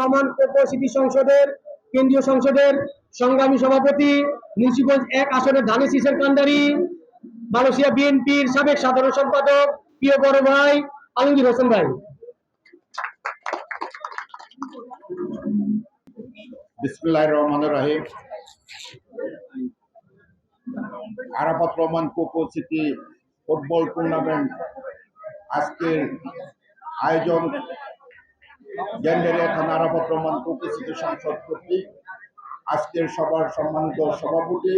Rahman Koko city সংসদের, কেন্দ্রীয় সংসদের সংগ্রামী সভাপতি, মুন্সিগঞ্জ এক আসনের ধানের শীষের কান্ডারি, মালয়েশিয়া বিএনপির সাবেক সাধারণ সম্পাদক, প্রিয় বড় ভাই আলমগীর হোসেন ভাই। Arafat Rahman Koko city football tournament আজকের আয়োজন গ্যান্ডারিয়া থানা আরাফাত রহমান কোকো সিটি সংসদ কর্তৃক আজকের সবার সম্মানিত সভাপতি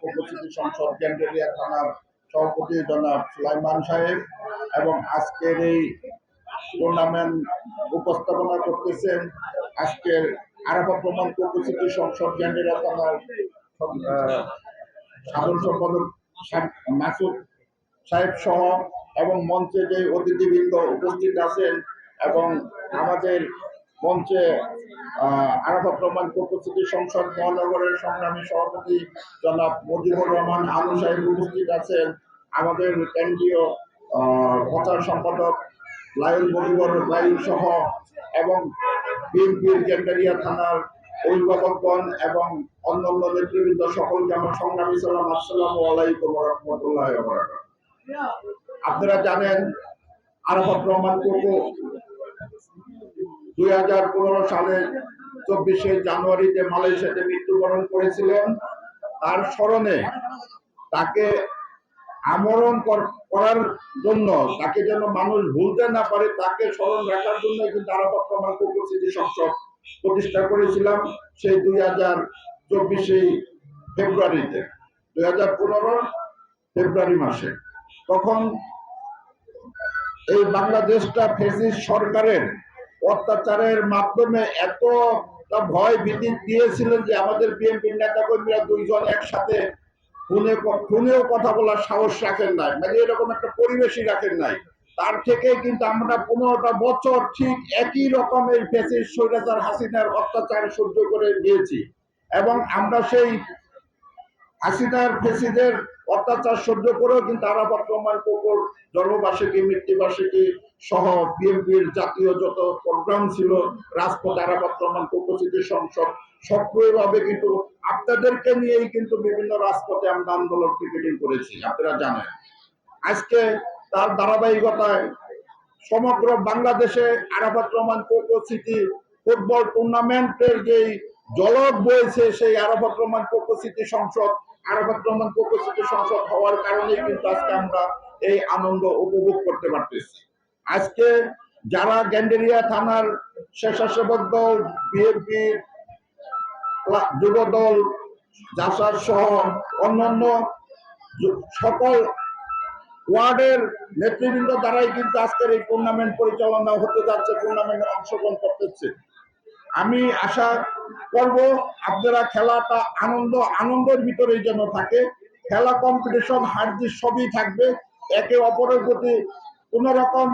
কোকো সিটি সংসদ গ্যান্ডারিয়া থানার সভাপতি জনাব সুলাইমান সাহেব এবং আজকের এই টুর্নামেন্ট উপস্থাপনা করতেছেন আজকের আরাফাত রহমান উপস্থিতি সংসদ গ্যান্ডেরা থানার সাধারণ সম্পাদক মাসুদ সাহেব সহ এবং মঞ্চে যে অতিথিবৃন্দ উপস্থিত আছেন এবং আমাদের মঞ্চে আরাফাত রহমান উপস্থিতি সংসদ মহানগরের সংগ্রামী সভাপতি জনাব মজিবুর রহমান আলু সাহেব উপস্থিত আছেন। আমাদের কেন্দ্রীয় প্রচার সম্পাদক লায়ন মজিবর লায়ন সহ এবং বিএনপির গেন্ডারিয়া থানার অভিভাবকগণ এবং অন্যান্য নেতৃবৃন্দ সকলকে আমার সংগ্রামী সালাম, আসসালামু আলাইকুম রহমতুল্লাহ আপনারা জানেন, আরাফাত রহমান কোকো দুই হাজার পনেরো সালের চব্বিশে জানুয়ারিতে মালয়েশিয়াতে মৃত্যুবরণ করেছিলেন। তার স্মরণে তাকে আমরণ কর- করার জন্য তাকে যেন মানুষ ভুলতে না পারে, তাকে স্মরণ রাখার জন্য কিন্তু আরাফাত রহমান কোকো সংসদ প্রতিষ্ঠা করেছিলাম সেই দুই হাজার চব্বিশে ফেব্রুয়ারিতে। দুই হাজার পনেরো ফেব্রুয়ারি মাসে। তখন এই বাংলাদেশটা ফেসিস সরকারের অত্যাচারের মাধ্যমে এত ভয় ভীতি দিয়েছিলেন যে আমাদের বিএনপির নেতা কর্মীরা দুইজন একসাথে ফোনে ফোনেও কথা বলার সাহস রাখেন নাই। মানে এরকম একটা পরিবেশই রাখেন নাই। তার থেকে কিন্তু আমরা পনেরোটা বছর ঠিক একই রকমের ফেসিস, স্বৈরাচার, হাসিনার অত্যাচার সহ্য করে দিয়েছি এবং আমরা সেই হাসিনার ফেসিদের অত্যাচার সহ্য করেও কিন্তু আরাফাত রহমান কোকর জন্মবার্ষিকী মৃত্যুবার্ষিকী সহ বিএনপির জাতীয় যত প্রোগ্রাম ছিল, রাজপথ আরাফাত রহমান কোকো স্মৃতি সংসদ, সক্রিয়ভাবে কিন্তু আপনাদেরকে নিয়েই কিন্তু বিভিন্ন রাজপথে আমরা আন্দোলন টিকেটিং করেছি, আপনারা জানেন। আজকে তার ধারাবাহিকতায় সমগ্র বাংলাদেশে আরাফাত রহমান কোকো সিটি ফুটবল টুর্নামেন্টের যেই জলক বয়েছে সেই আরাফাত রহমান সিটি সংসদ আরাফাত রহমান সিটি সংসদ হওয়ার কারণেই কিন্তু আজকে আমরা এই আনন্দ উপভোগ করতে পারতেছি। আজকে যারা গ্যান্ডেরিয়া থানার স্বেচ্ছাসেবক দল, বিএনপি যুব দল জাসার সহ অন্যান্য সকল ওয়ার্ডের নেতৃবৃন্দ দ্বারাই কিন্তু আজকের এই টুর্নামেন্ট পরিচালনা হতে যাচ্ছে, টুর্নামেন্টে অংশগ্রহণ করতেছে। আমি আশা করব আপনারা খেলাটা আনন্দ, আনন্দের ভিতরেই যেন থাকে। খেলা কম্পিটিশন হার জিত সবই থাকবে। একে অপরের প্রতি কোন রকম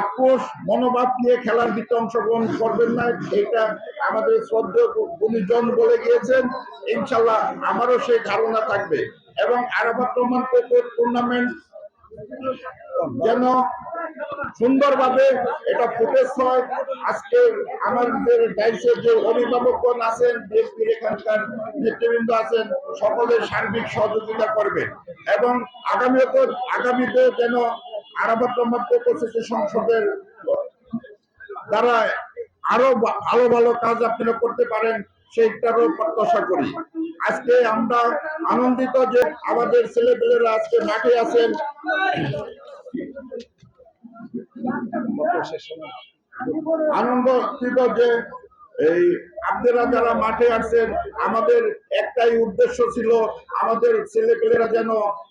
আক্রোশ, মনোভাব নিয়ে খেলার ভিতরে অংশগ্রহণ করবেন না। এটা আমাদের শ্রদ্ধেয় গুণীজন বলে গিয়েছেন। ইনশাল্লাহ আমারও সেই ধারণা থাকবে। এবং আরাফাত রহমান টুর্নামেন্ট যেন সুন্দরভাবে এটা ফুটেজ হয়। আজকে আমাদের ডাইসের যে অভিভাবকগণ আছেন, বিএনপির এখানকার নেতৃবৃন্দ আছেন, সকলের সার্বিক সহযোগিতা করবেন এবং আগামীতে আগামীতে যেন রহমান সংসদের দ্বারা আরও ভালো ভালো কাজ আপনারা করতে পারেন, সেইটারও প্রত্যাশা করি। আজকে আমরা আনন্দিত যে আমাদের ছেলেপেলেরা আজকে মাঠে আছেন। আনন্দিত যে এই আপনারা যারা মাঠে আসছেন, আমাদের একটাই উদ্দেশ্য ছিল আমাদের ছেলেপেলেরা যেন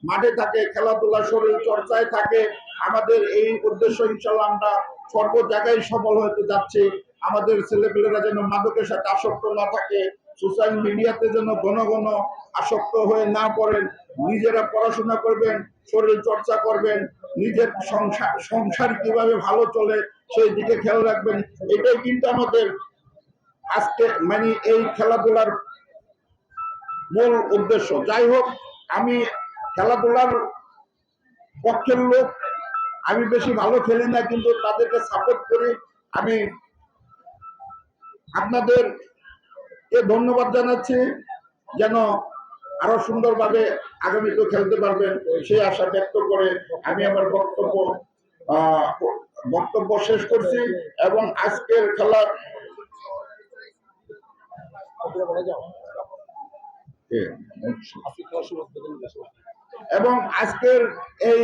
মাঠে থাকে, খেলাধুলা, শরীর চর্চায় থাকে। আমাদের এই উদ্দেশ্য ইনশাল্লাহ আমরা সর্ব জায়গায় সফল হতে যাচ্ছি। আমাদের ছেলেপেলেরা যেন মাদকের সাথে আসক্ত না থাকে, সোশ্যাল মিডিয়াতে যেন ঘন ঘন আসক্ত হয়ে না পড়েন। নিজেরা পড়াশোনা করবেন, শরীর চর্চা করবেন নিজের সংসার সংসার কীভাবে ভালো চলে সেই দিকে খেয়াল রাখবেন। এটাই কিন্তু আমাদের আজকে মানে এই খেলাধুলার মূল উদ্দেশ্য। যাই হোক, আমি খেলাধুলার পক্ষের লোক, আমি বেশি ভালো খেলি না, কিন্তু তাদেরকে সাপোর্ট করি। আমি আপনাদের এ ধন্যবাদ জানাচ্ছি যেন আরও সুন্দরভাবে আগামীতে খেলতে পারবেন। সেই আশা ব্যক্ত করে আমি আমার বক্তব্য বক্তব্য শেষ করছি এবং আজকের খেলার এবং আজকের এই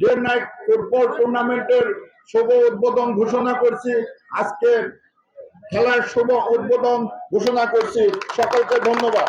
ডে নাইট ফুটবল টুর্নামেন্টের শুভ উদ্বোধন ঘোষণা করছি। আজকের খেলার শুভ উদ্বোধন ঘোষণা করছি। সকলকে ধন্যবাদ।